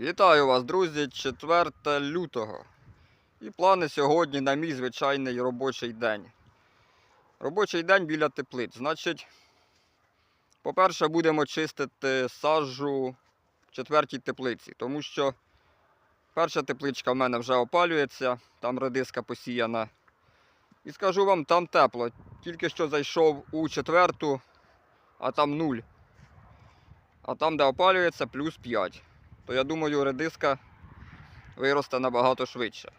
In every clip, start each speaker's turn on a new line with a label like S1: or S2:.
S1: Вітаю вас, друзі, 4 лютого. І плани сьогодні на мій звичайний робочий день. Робочий день біля теплиць. Значить, по-перше, будемо чистити саджу в четвертій теплиці, тому що перша тепличка в мене вже опалюється, там редиска посіяна. І скажу вам, там тепло. Тільки що зайшов у четверту, а там нуль. А там, де опалюється, плюс 5 то я думаю, редиска виросте набагато швидше.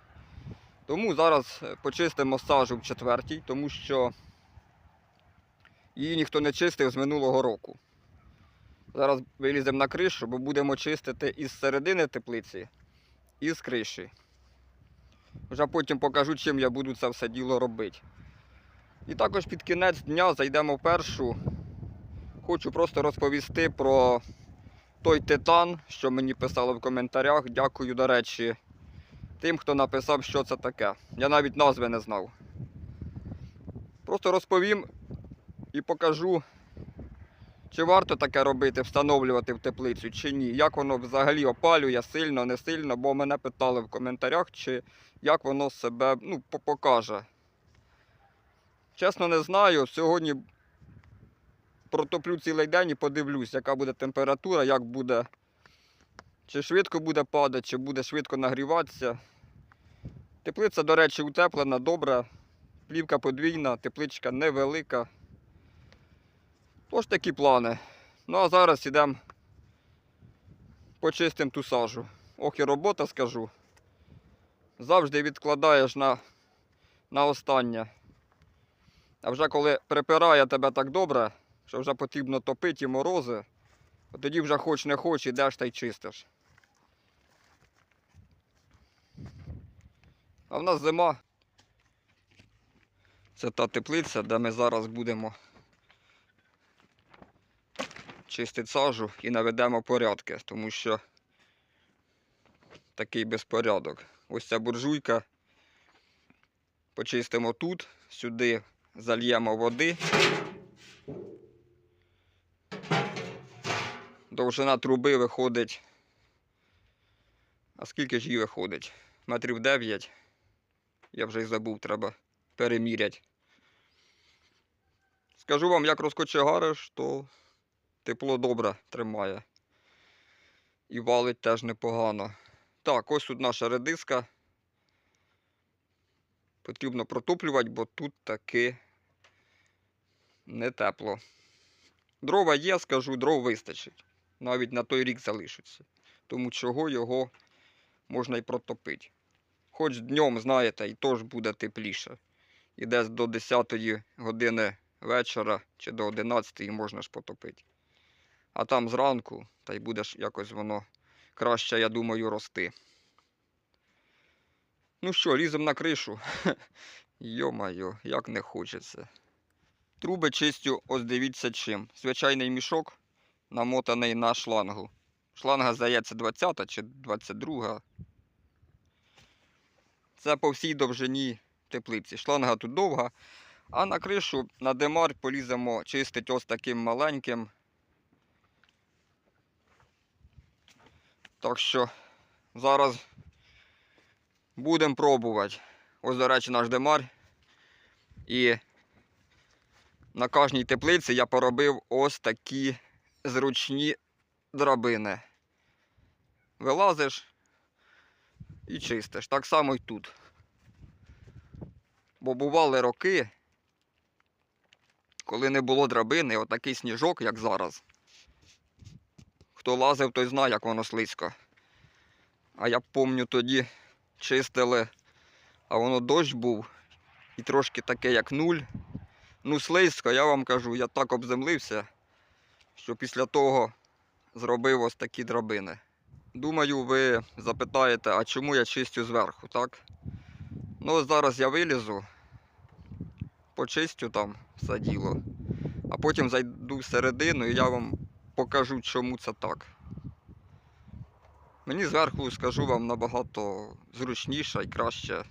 S1: Тому зараз е, почистимо сажу в четвертій, тому що її ніхто не чистив з минулого року. Зараз виліземо на кришу, бо будемо чистити із середини теплиці і з криші. Вже потім покажу, чим я буду це все діло робити. І також під кінець дня зайдемо в першу. Хочу просто розповісти про той титан, що мені писали в коментарях. Дякую, до речі, тим, хто написав, що це таке. Я навіть назви не знав. Просто розповім і покажу, чи варто таке робити, встановлювати в теплицю, чи ні. Як воно взагалі опалює, сильно, не сильно, бо мене питали в коментарях, чи як воно себе ну, покаже. Чесно, не знаю. Сьогодні протоплю цілий день і подивлюсь, яка буде температура, як буде, чи швидко буде падати, чи буде швидко нагріватися. Теплиця, до речі, утеплена, добра, плівка подвійна, тепличка невелика. Тож такі плани. Ну а зараз ідемо почистимо ту сажу. Ох і робота скажу. Завжди відкладаєш на, на останнє. А вже коли припирає тебе так добре, що вже потрібно топити морози, тоді вже хоч не хоч, ідеш та й чистиш. А в нас зима. Це та теплиця, де ми зараз будемо чистити сажу і наведемо порядки, тому що такий безпорядок. Ось ця буржуйка. Почистимо тут, сюди зальємо води. Довжина труби виходить. А скільки ж її виходить? Метрів 9. Я вже й забув, треба переміряти. Скажу вам, як розкочегариш, то тепло добре тримає. І валить теж непогано. Так, ось тут наша редиска. Потрібно протоплювати, бо тут таки не тепло. Дрова є, скажу, дров вистачить. Навіть на той рік залишиться. Тому чого його можна і протопити. Хоч днем, знаєте, і теж буде тепліше. І десь до 10 години вечора чи до 11 можна ж потопити. А там зранку, та й буде якось воно краще, я думаю, рости. Ну що, ліземо на кришу. Йо-майо, як не хочеться. Труби чистю, ось дивіться чим. Звичайний мішок намотаний на шлангу. Шланга, здається, 20 чи 22. Це по всій довжині теплиці. Шланга тут довга, а на кришу на демар поліземо чистить ось таким маленьким. Так що зараз будемо пробувати. Ось, до речі, наш демар. І на кожній теплиці я поробив ось такі зручні драбини. Вилазиш і чистиш. Так само і тут. Бо бували роки, коли не було драбини, отакий сніжок, як зараз. Хто лазив, той знає, як воно слизько. А я пам'ятаю, тоді чистили, а воно дощ був і трошки таке, як нуль. Ну, слизько, я вам кажу, я так обземлився, що після того зробив ось такі драбини. Думаю, ви запитаєте, а чому я чистю зверху, так? Ну, зараз я вилізу, почистю там все діло, а потім зайду всередину і я вам покажу, чому це так. Мені зверху, скажу вам, набагато зручніше і краще.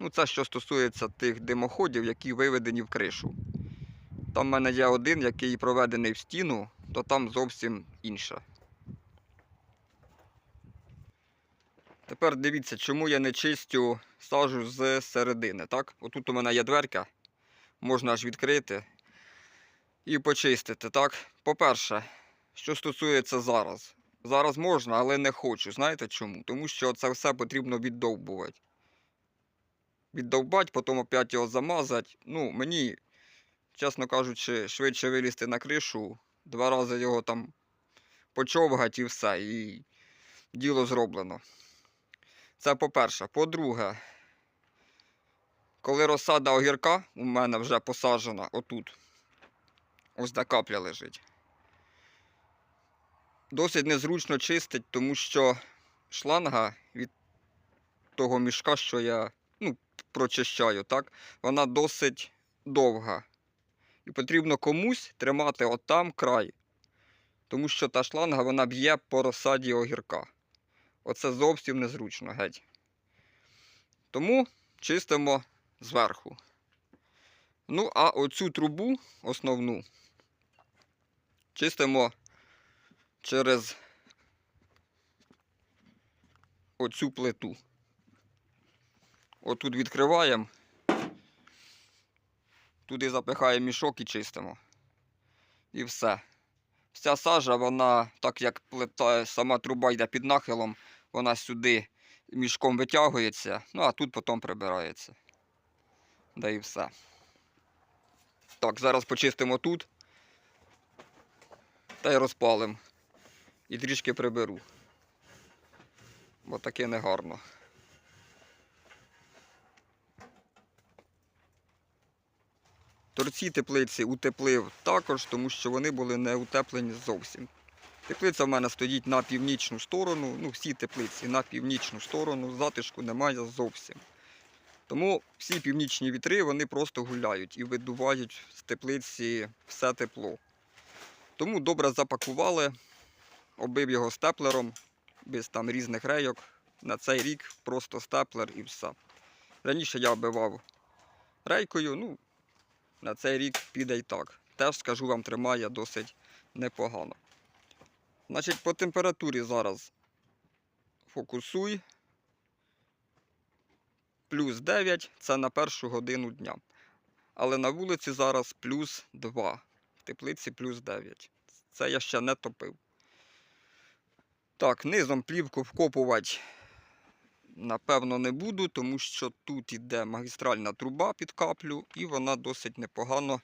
S1: Ну, це що стосується тих димоходів, які виведені в кришу. Там в мене є один, який проведений в стіну, то там зовсім інше. Тепер дивіться, чому я не чистю сажу з середини. Так? Отут у мене є дверка, можна аж відкрити і почистити. Так? По-перше, що стосується зараз. Зараз можна, але не хочу. Знаєте чому? Тому що це все потрібно віддовбувати. Віддовбати, потім опять його замазати. Ну, мені, чесно кажучи, швидше вилізти на кришу, два рази його там почовгати і все. І діло зроблено. Це по-перше. По-друге, коли розсада огірка у мене вже посаджена отут, ось де капля лежить. Досить незручно чистить, тому що шланга від того мішка, що я ну, прочищаю, так, вона досить довга. І потрібно комусь тримати отам край. Тому що та шланга вона б'є по розсаді огірка. Оце зовсім незручно геть. Тому чистимо зверху. Ну, а оцю трубу основну чистимо через оцю плиту. Отут відкриваємо, туди запихаємо мішок і чистимо. І все. Вся сажа, вона, так як плита, сама труба йде під нахилом, вона сюди мішком витягується, ну а тут потім прибирається. Да і все. Так, зараз почистимо тут. Та й розпалимо. І трішки приберу. Бо таке негарно. Торці теплиці утеплив також, тому що вони були не утеплені зовсім. Теплиця в мене стоїть на північну сторону, ну всі теплиці на північну сторону, затишку немає зовсім. Тому всі північні вітри вони просто гуляють і видувають з теплиці все тепло. Тому добре запакували, оббив його степлером, без там різних рейок. На цей рік просто степлер і все. Раніше я оббивав рейкою, ну, на цей рік піде й так. Теж, скажу вам, тримає досить непогано. Значить, по температурі зараз фокусуй. Плюс 9 це на першу годину дня. Але на вулиці зараз плюс 2. В теплиці плюс 9. Це я ще не топив. Так, низом плівку вкопувати напевно не буду, тому що тут іде магістральна труба під каплю, і вона досить непогано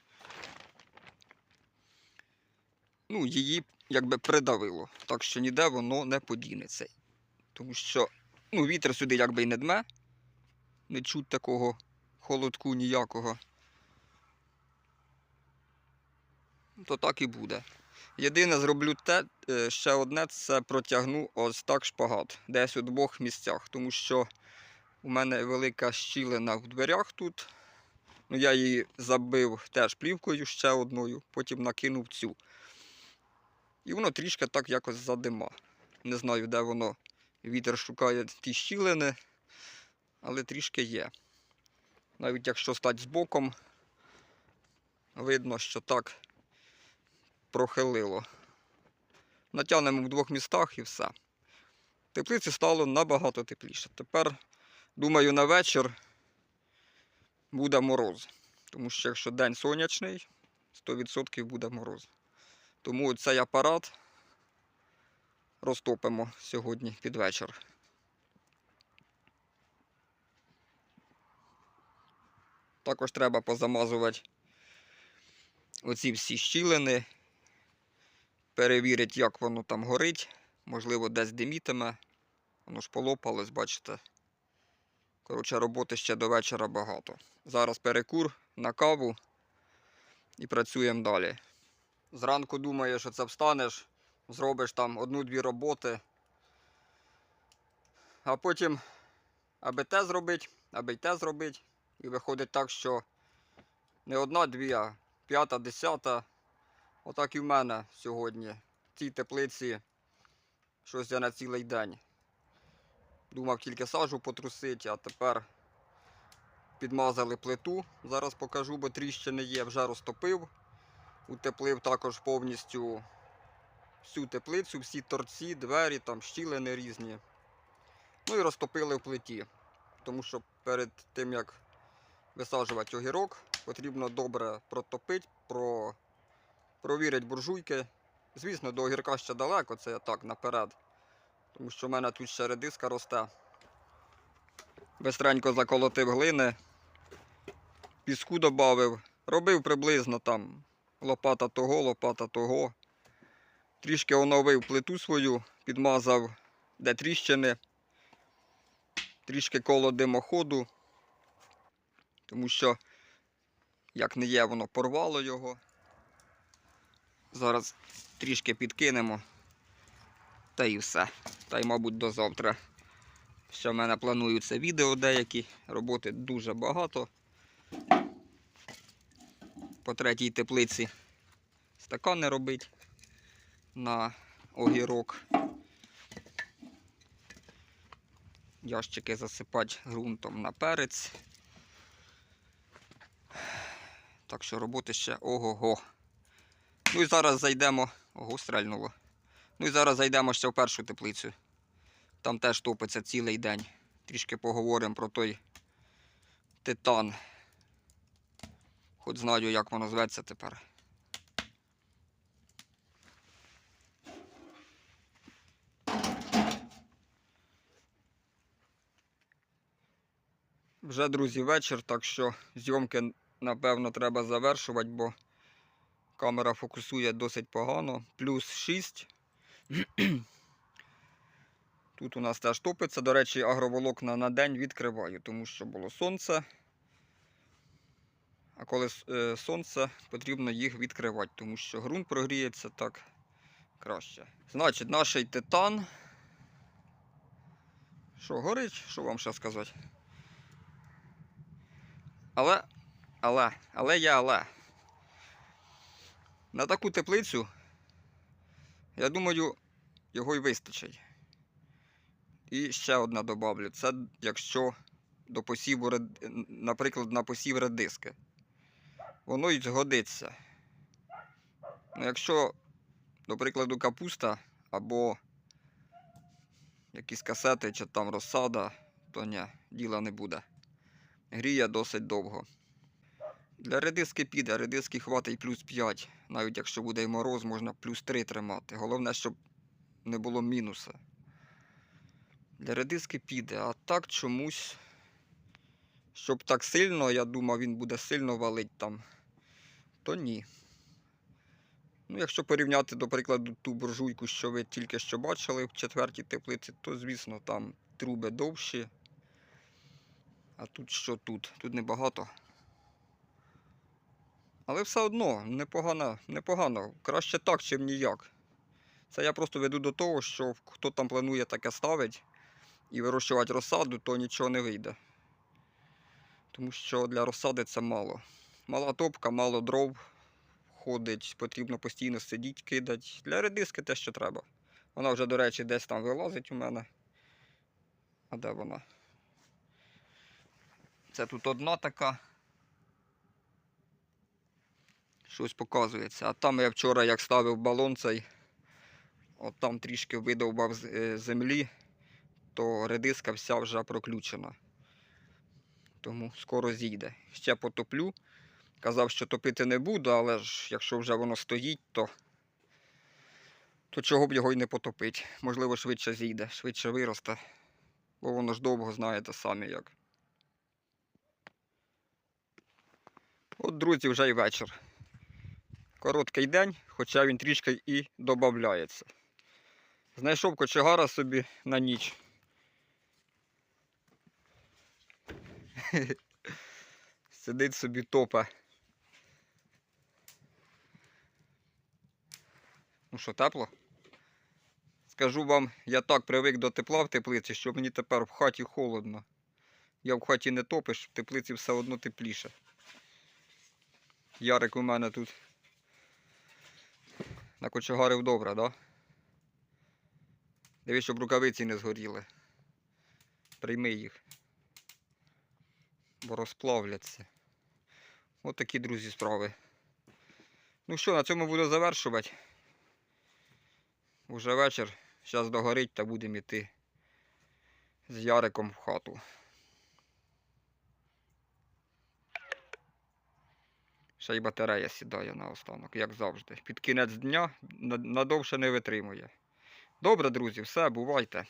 S1: ну, її якби придавило. Так що ніде воно не подінеться. Тому що ну, вітер сюди якби й не дме, не чуть такого холодку ніякого. То так і буде. Єдине зроблю те, е, ще одне, це протягну ось так шпагат, десь у двох місцях, тому що у мене велика щілина в дверях тут. Ну, я її забив теж плівкою ще одною, потім накинув цю. І воно трішки так якось задима. Не знаю, де воно вітер шукає ті щілини, але трішки є. Навіть якщо стати збоком, видно, що так прохилило. Натягнемо в двох містах і все. Теплиці стало набагато тепліше. Тепер, думаю, на вечір буде мороз. Тому що якщо день сонячний, 100% буде мороз. Тому цей апарат розтопимо сьогодні під вечір. Також треба позамазувати оці всі щілини, перевірити, як воно там горить. Можливо, десь димітиме. Воно ж полопалось, бачите. Коротше, роботи ще до вечора багато. Зараз перекур на каву і працюємо далі. Зранку думаєш, що це встанеш, зробиш там одну-дві роботи. А потім аби те зробити, аби й те зробити. І виходить так, що не одна-дві, а п'ята, десята. Отак і в мене сьогодні. В цій теплиці щось я на цілий день. Думав тільки сажу потрусити, а тепер підмазали плиту. Зараз покажу, бо тріщини є, вже розтопив. Утеплив також повністю всю теплицю, всі торці, двері, там щілини різні. Ну і розтопили в плиті. Тому що перед тим як висаджувати огірок, потрібно добре протопити, про... провірити буржуйки. Звісно, до огірка ще далеко, це я так наперед. Тому що в мене тут ще редиска росте. Бистренько заколотив глини, піску додав, робив приблизно там лопата того, лопата того. Трішки оновив плиту свою, підмазав де тріщини, трішки коло димоходу, тому що, як не є, воно порвало його. Зараз трішки підкинемо. Та і все. Та й, мабуть, до завтра. Ще в мене плануються відео деякі, роботи дуже багато. По третій теплиці стакани робить на огірок. Ящики засипати ґрунтом на перець. Так що роботи ще ого-го. Ну і зараз зайдемо. Ого, стрельнуло. Ну і зараз зайдемо ще в першу теплицю. Там теж топиться цілий день. Трішки поговоримо про той титан. Хоч знаю, як воно зветься тепер. Вже, друзі, вечір, так що зйомки, напевно, треба завершувати, бо камера фокусує досить погано. Плюс 6. Тут у нас теж топиться. До речі, агроволокна на день відкриваю, тому що було сонце. А коли е, сонце, потрібно їх відкривати, тому що ґрунт прогріється так краще. Значить, наш титан. Що, горить? Що вам ще сказати? Але, але, але є але. На таку теплицю, я думаю, його й вистачить. І ще одна добавлю. Це якщо до посіву, наприклад, на посів редиски. Воно й згодиться. Ну, якщо, до прикладу, капуста або якісь касети чи там розсада, то ні, діла не буде. Гріє досить довго. Для редиски піде, редиски хватить плюс 5. Навіть якщо буде і мороз, можна плюс 3 тримати. Головне, щоб не було мінуса. Для редиски піде, а так чомусь. Щоб так сильно, я думав, він буде сильно валить там, то ні. Ну, якщо порівняти, до прикладу, ту буржуйку, що ви тільки що бачили в четвертій теплиці, то, звісно, там труби довші. А тут що тут? Тут небагато. Але все одно непогано, непогано. Краще так, чим ніяк. Це я просто веду до того, що хто там планує таке ставити і вирощувати розсаду, то нічого не вийде. Тому що для розсади це мало. Мала топка, мало дров ходить, потрібно постійно сидіти, кидати. Для редиски те, що треба. Вона вже, до речі, десь там вилазить у мене. А де вона? Це тут одна така. Щось показується. А там я вчора як ставив балон цей, от там трішки видовбав е, землі, то редиска вся вже проключена. Тому скоро зійде. Ще потоплю. Казав, що топити не буду, але ж якщо вже воно стоїть, то, то чого б його й не потопити. Можливо, швидше зійде, швидше виросте. Бо воно ж довго знаєте самі як. От, друзі, вже й вечір. Короткий день, хоча він трішки і додається. Знайшов кочегара собі на ніч. Сидить собі топе. Ну що, тепло? Скажу вам, я так привик до тепла в теплиці, що мені тепер в хаті холодно. Я в хаті не топиш, в теплиці все одно тепліше. Ярик у мене тут накочегарив добре, да? Дивись, щоб рукавиці не згоріли. Прийми їх. Бо розплавляться. От такі, друзі, справи. Ну що, на цьому буду завершувати. Уже вечір. Зараз догорить та будемо йти з Яриком в хату. Ще й батарея сідає на останок, як завжди. Під кінець дня надовше не витримує. Добре, друзі, все, бувайте.